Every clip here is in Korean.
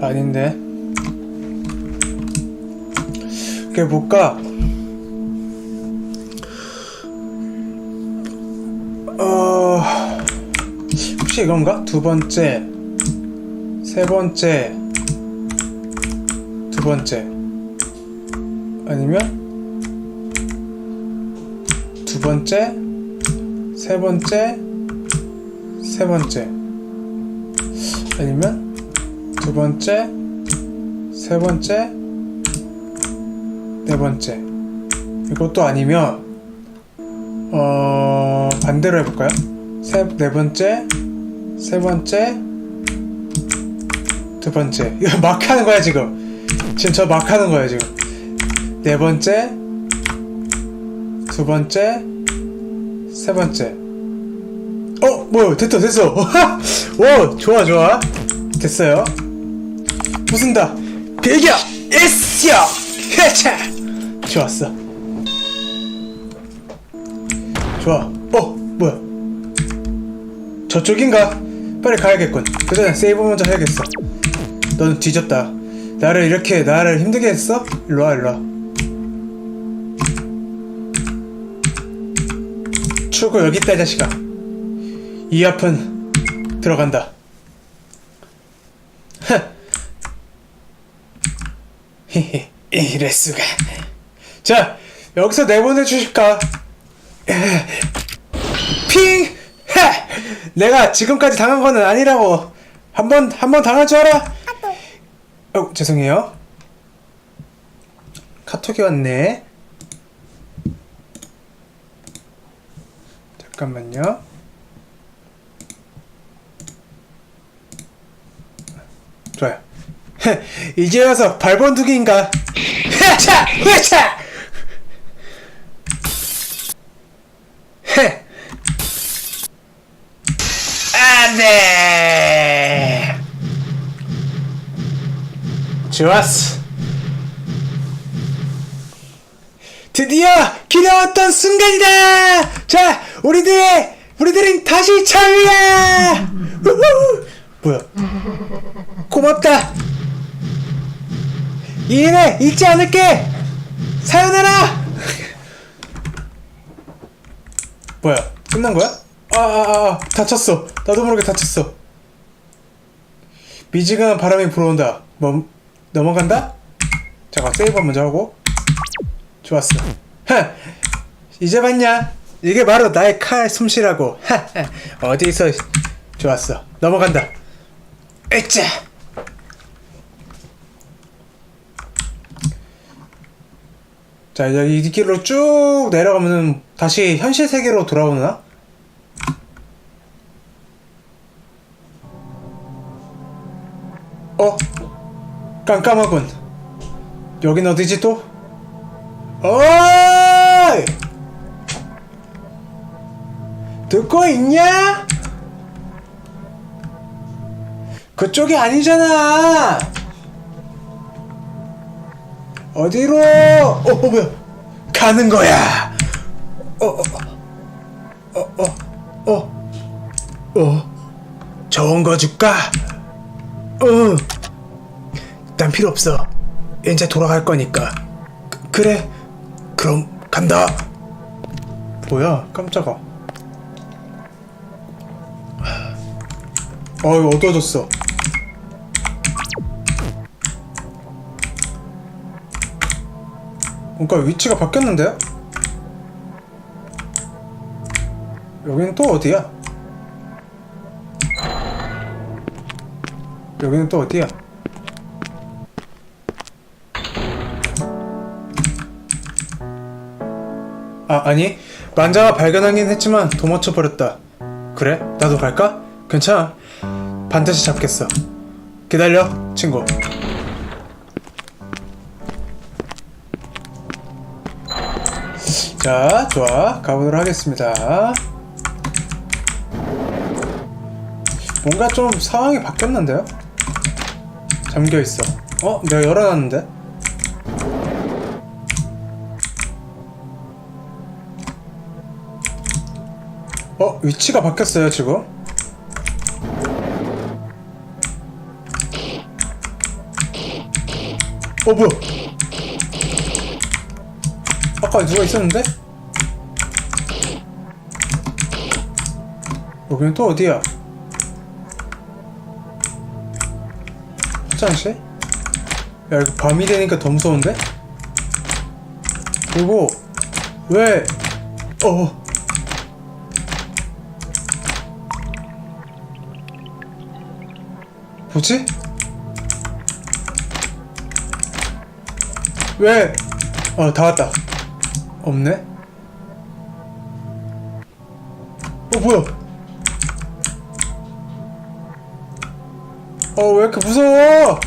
아닌데. 그게 뭘까? 어, 혹시 이건가? 두 번째, 세 번째, 두 번째. 아니면 두 번째, 세 번째, 세 번째. 아니면 두 번째, 세 번째, 네 번째. 이것도 아니면 어 반대로 해볼까요? 세 네 번째, 세 번째, 두 번째. 이거 막 하는 거야 지금. 지금 저 막 하는 거예요 지금. 네 번째, 두 번째, 세 번째. 어, 뭐야, 됐다, 됐어. 오, 좋아, 좋아. 됐어요. 부순다. 배겨! 에스야! 해차! 좋았어. 좋아. 어, 뭐야. 저쪽인가? 빨리 가야겠군. 그 전에 세이브 먼저 해야겠어. 넌 뒤졌다. 나를 이렇게, 나를 힘들게 했어? 일로와, 일로와. 출구 여기 있다, 이 자식아. 이 앞은 들어간다. 이럴 수가. 자, 여기서 내보내 주실까? 핑! 해! 내가 지금까지 당한 거는 아니라고. 한 번, 한 번 당할 줄 알아? 어, 죄송해요. 카톡이 왔네. 잠깐만요. 좋아요. 이제 와서 발본두기인가? 헤차! 헤차! 헤! 안 돼! 좋았어. 드디어 기다렸던 순간이다! 자, 우리들, 우리들은 다시! 우후! 뭐야? 고맙다! 이인에 잊지 않을게! 사연해라! 뭐야? 끝난 거야? 아, 아, 아, 아, 다쳤어. 나도 모르게 다쳤어. 미지근한 바람이 불어온다. 뭐, 넘어간다? 잠깐, 세이브 먼저 하고. 좋았어. 하! 이제 봤냐? 이게 바로 나의 칼 솜씨라고. 하하. 어디서 좋았어. 넘어간다. 으짜. 자 이제 이 길로 쭉 내려가면은 다시 현실 세계로 돌아오나? 어? 깜깜하군. 여긴 어디지 또? 어이! 듣고 있냐? 그쪽이 아니잖아. 어디로? 어, 어 뭐야? 가는 거야. 어, 어, 어, 어, 어, 어. 좋은 거 줄까? 응. 난 필요 없어. 이제 돌아갈 거니까. 그, 그래. 그럼 간다. 뭐야? 깜짝아. 어이 어두워졌어. 뭔가 위치가 바뀌었는데요? 여기는 또 어디야? 여기는 또 어디야? 아, 아니. 만자가 발견하긴 했지만 도망쳐 버렸다. 그래? 나도 갈까? 괜찮아. 반드시 잡겠어. 기다려, 친구. 자, 좋아. 가보도록 하겠습니다. 뭔가 좀 상황이 바뀌었는데요? 잠겨 있어. 어? 내가 열어놨는데? 어? 위치가 바뀌었어요, 지금? 어 뭐야 아까 누가 있었는데? 여기는 또 어디야? 화장실? 야 이거 밤이 되니까 더 무서운데? 그리고 왜 어. 뭐지? 왜? 어, 다 왔다. 없네? 어, 뭐야? 어, 왜 이렇게 무서워?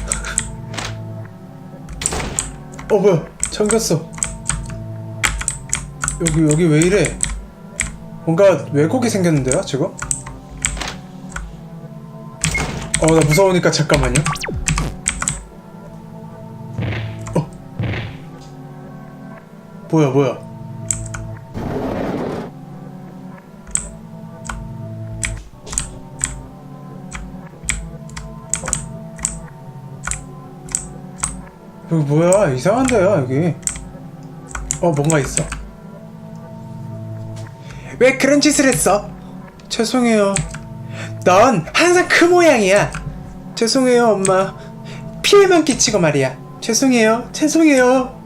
어, 뭐야? 잠겼어. 여기, 여기 왜 이래? 뭔가 왜곡이 생겼는데요, 지금? 어, 나 무서우니까 잠깐만요. 어. 뭐야, 뭐야. 여기 뭐야? 이상한데요, 여기. 어, 뭔가 있어. 왜 그런 짓을 했어? 죄송해요. 넌 항상 그 모양이야. 죄송해요, 엄마. 피해만 끼치고 말이야. 죄송해요, 죄송해요.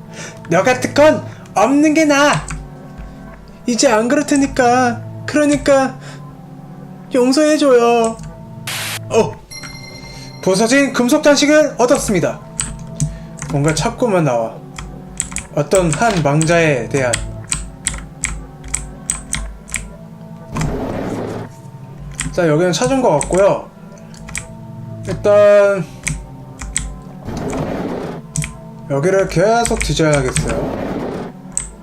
너 같은 건 없는 게 나아. 이제 안 그럴 테니까. 그러니까 용서해줘요. 어, 부서진 금속 단식을 얻었습니다. 뭔가 찾고만 나와. 어떤 한 망자에 대한. 자 여기는 찾은 것 같고요. 일단 여기를 계속 뒤져야겠어요.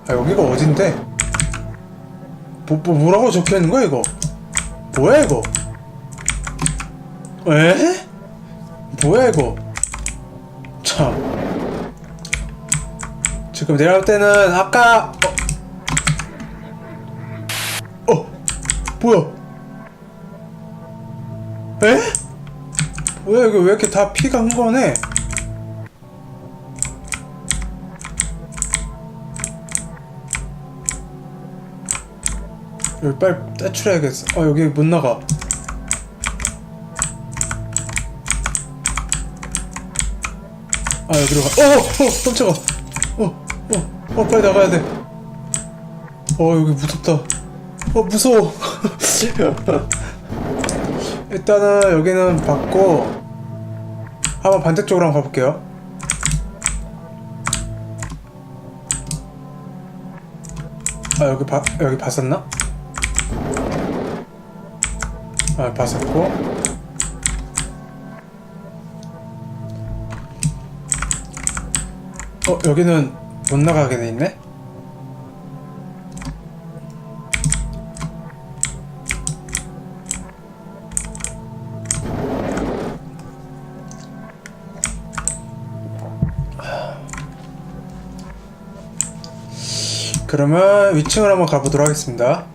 아 여기가 어딘데? 뭐, 뭐 뭐라고 적혀있는 거야 이거? 뭐야 이거? 에? 뭐야 이거? 참 지금 내려올 때는 아까 어, 어 뭐야 에? 뭐야 이거 왜 이렇게 다 피가 흥건해? 여기 빨리 떼출해야겠어. 어 여기 못 나가. 아 여기로 가. 어, 어, 깜짝아. 어, 어, 어, 빨리 나가야 돼. 어 여기 무섭다. 어 무서워. 일단은 여기는 받고 한번 반대쪽으로 한번 가볼게요. 아 여기 봐 여기 봤었나? 아 봤었고 어 여기는 못 나가게 돼 있네. 그러면 위층을 한번 가보도록 하겠습니다.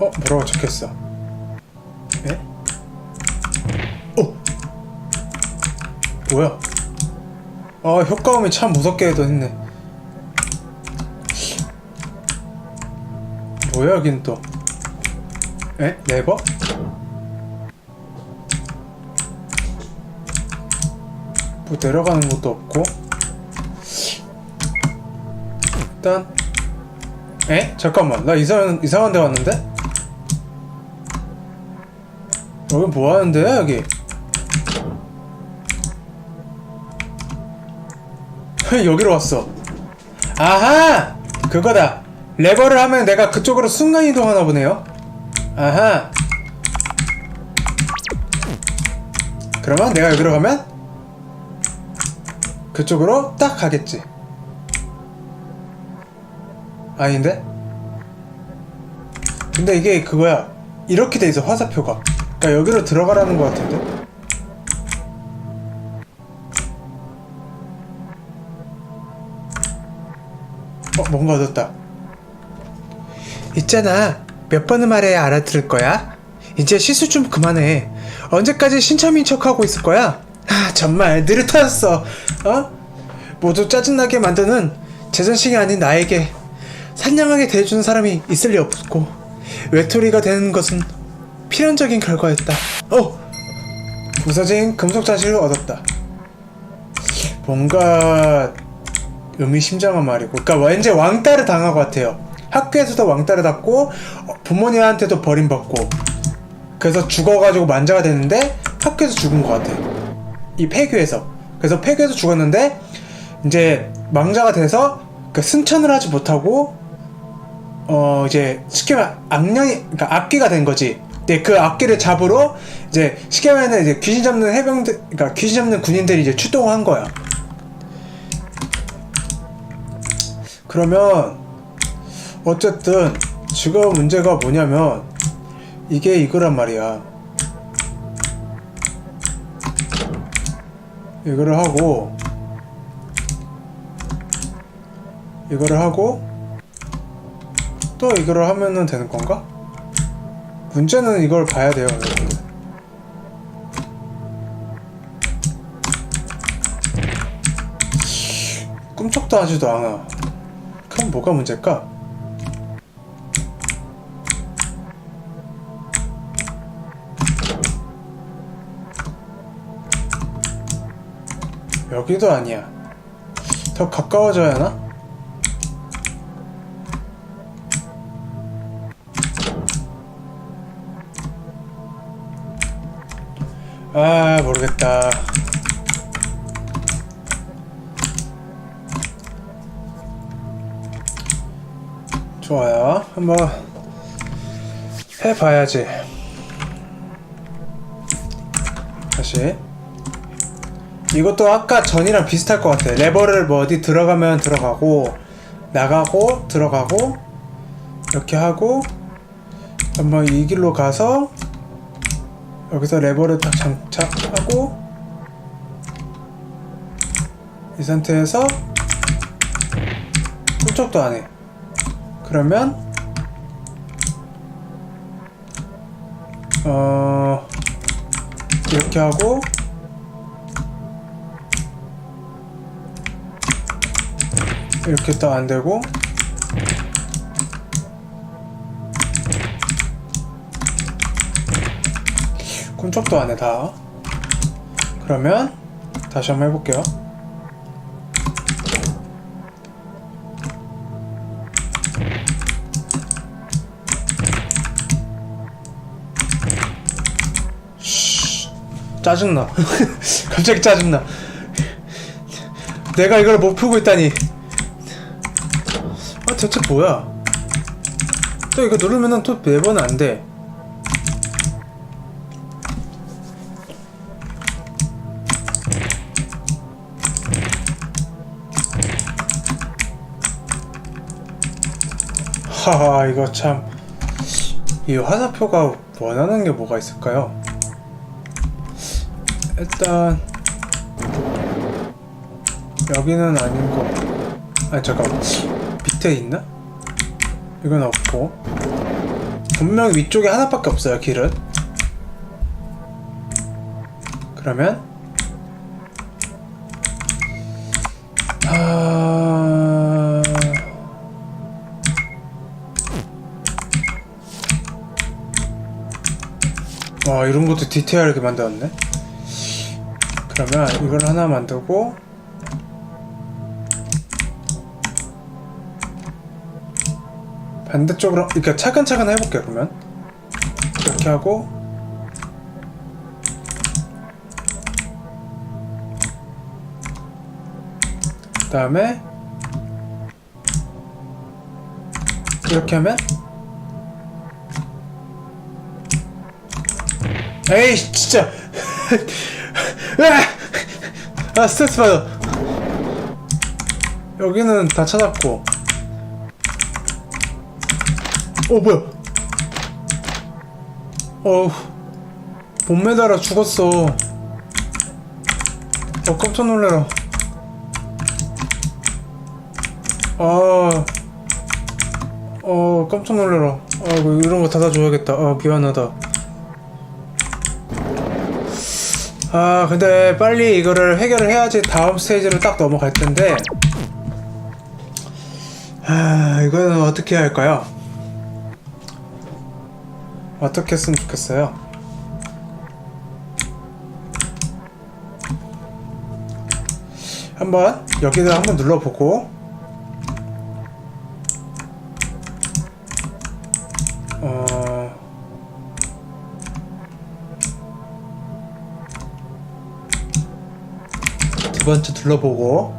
어, 뭐라고 적혔어? 에? 어? 뭐야? 아, 효과음이 참 무섭게 해도 했네. 뭐야, 여긴 또. 에? 네버? 뭐 내려가는 것도 없고 일단 에? 잠깐만 나 이상한 이상한 데 왔는데? 여기 뭐 하는 데야 여기? 여기로 왔어 아하! 그거다 레버를 하면 내가 그쪽으로 순간 이동하나 보네요 아하. 그러면 내가 여기로 가면 그쪽으로 딱 가겠지. 아닌데? 근데 이게 그거야. 이렇게 돼 있어 화살표가. 그러니까 여기로 들어가라는 것 같은데. 어 뭔가 얻었다. 있잖아. 몇 번을 말해야 알아들을 거야? 이제 실수 좀 그만해. 언제까지 신참인 척하고 있을 거야? 아, 정말 느릿하였어. 어? 모두 짜증나게 만드는 제정신이 아닌 나에게 산량하게 대해주는 사람이 있을 리 없고 외톨이가 되는 것은 필연적인 결과였다. 어! 부서진 금속 자실을 얻었다. 뭔가 의미심장한 말이고, 그러니까 왠지 왕따를 당한 것 같아요. 학교에서도 왕따를 받고 어, 부모님한테도 버림받고, 그래서 죽어가지고 만자가 됐는데 학교에서 죽은 것 같아요. 이 폐교에서. 그래서 폐교에서 죽었는데 이제 망자가 돼서 그 승천을 하지 못하고 어 이제 쉽게 말하면 악령이 그러니까 악귀가 된 거지. 근데 그 악귀를 잡으러 이제 쉽게 말하면 이제 귀신 잡는 해병들 그러니까 귀신 잡는 군인들이 이제 출동한 거야. 그러면 어쨌든 지금 문제가 뭐냐면 이게 이거란 말이야. 이거를 하고 이거를 하고 또 이거를 하면은 되는 건가? 문제는 이걸 봐야 돼요, 여러분들. 꿈쩍도 하지도 않아. 그럼 뭐가 문제일까? 여기도 아니야. 더 가까워져야 하나? 아 모르겠다. 좋아요. 한번 해봐야지. 다시. 이것도 아까 전이랑 비슷할 것 같아. 레버를 뭐 어디 들어가면 들어가고 나가고 들어가고 이렇게 하고 한번 이 길로 가서 여기서 레버를 딱 장착하고 이 상태에서 꿀쩍도 안 해. 그러면 어 이렇게 하고 이렇게 또 안 되고 꿈쩍도 안해 다. 그러면 다시 한번 해볼게요. 쉬, 짜증나. 갑자기 짜증나. 내가 이걸 못 풀고 있다니. 아 대체 뭐야? 또 이거 누르면은 또 매번 안 돼. 하하 이거 참 이 화살표가 원하는 게 뭐가 있을까요? 일단 여기는 아닌 거. 아 잠깐 밑에 있나? 이건 없고 분명 위쪽에 하나밖에 없어요 길은. 그러면 와 이런 것도 디테일하게 만들었네. 그러면 이걸 하나 만들고 반대쪽으로 그러니까 차근차근 해볼게요 그러면. 이렇게 하고 그 다음에 이렇게 하면 에이 진짜! 아! 스트레스 받아. 여기는 다 찾았고. 어 뭐야? 어우 못 매달아 죽었어. 어 깜짝 놀래라. 아 어 깜짝 놀래라. 아뭐 이런 거 닫아줘야겠다. 아 미안하다 아 근데 빨리 이거를 해결을 해야지 다음 스테이지로 딱 넘어갈 텐데 아 이거는 어떻게 해야 할까요? 어떻게 했으면 좋겠어요? 한번 여기를 한번 눌러보고 번째 둘러보고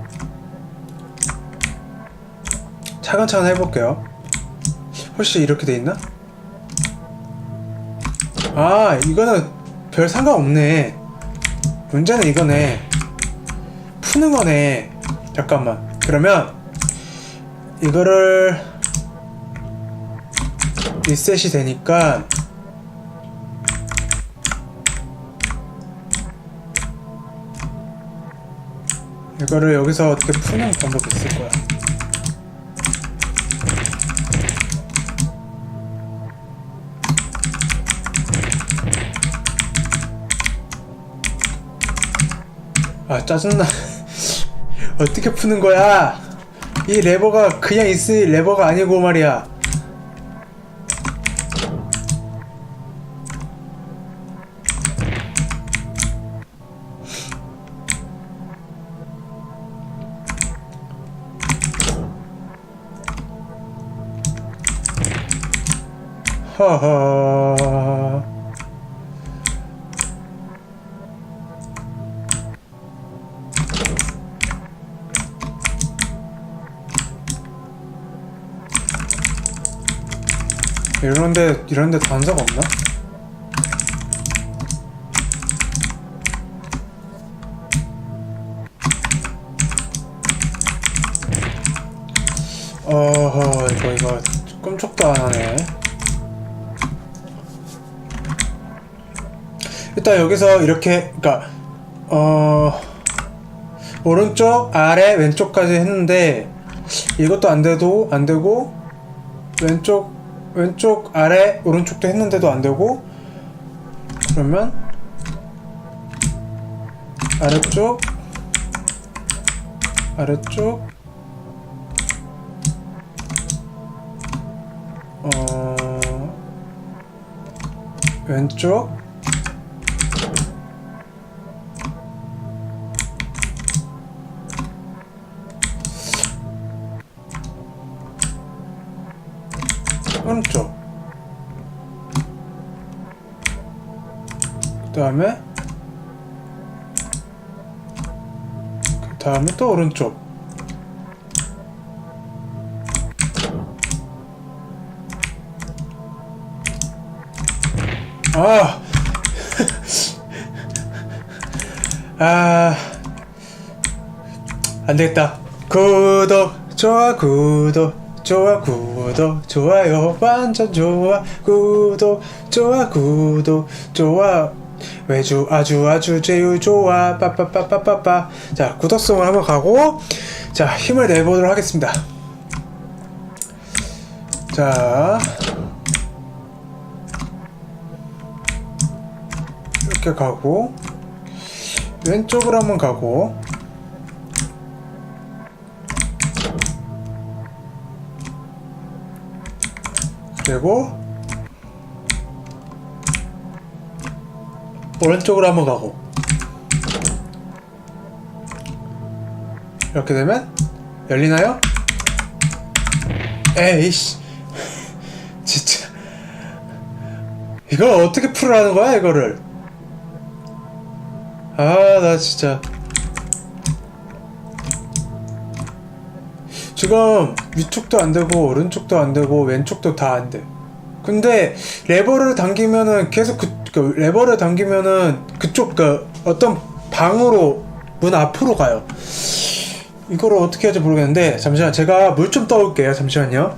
차근차근 해볼게요. 혹시 이렇게 돼 있나? 아 이거는 별 상관없네. 문제는 이거네. 푸는 거네. 잠깐만. 그러면 이거를 리셋이 되니까 이거를 여기서 어떻게 푸는 방법이 있을 거야. 아 짜증나. 어떻게 푸는 거야? 이 레버가 그냥 있을 레버가 아니고 말이야. 허허. 이런데 이런데 단서가 없나? 어허 이거 이거 끔찍도 안 하네. 일단 여기서 이렇게 그러니까 어 오른쪽 아래 왼쪽까지 했는데 이것도 안 돼도 안 되고 왼쪽 왼쪽 아래 오른쪽도 했는데도 안 되고 그러면 아래쪽 아래쪽 어 왼쪽 다음에 그 다음에 또 오른쪽 아 아, 안 되겠다. 구독, 좋아, 구독, 좋아, 구독, 좋아요, 완전 좋아, 구독, 좋아, 구독, 좋아. 외주 아주 아주 제일 좋아. 빠빠빠빠빠빠. 자 구독성을 한번 가고 자 힘을 내보도록 하겠습니다. 자. 이렇게 가고 왼쪽으로 한번 가고. 그리고 오른쪽으로 한번 가고. 이렇게 되면 열리나요? 에이씨. 진짜. 이걸 어떻게 풀으라는 거야 이거를? 아 나 진짜. 지금 위쪽도 안 되고 오른쪽도 안 되고 왼쪽도 다 안 돼. 근데 레버를 당기면은 계속 그, 그 레버를 당기면은 그쪽 그 어떤 방으로 문 앞으로 가요. 이거를 어떻게 할지 모르겠는데 잠시만 제가 물 좀 떠올게요. 잠시만요.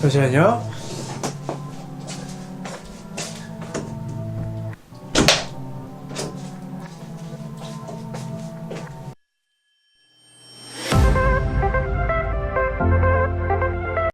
잠시만요.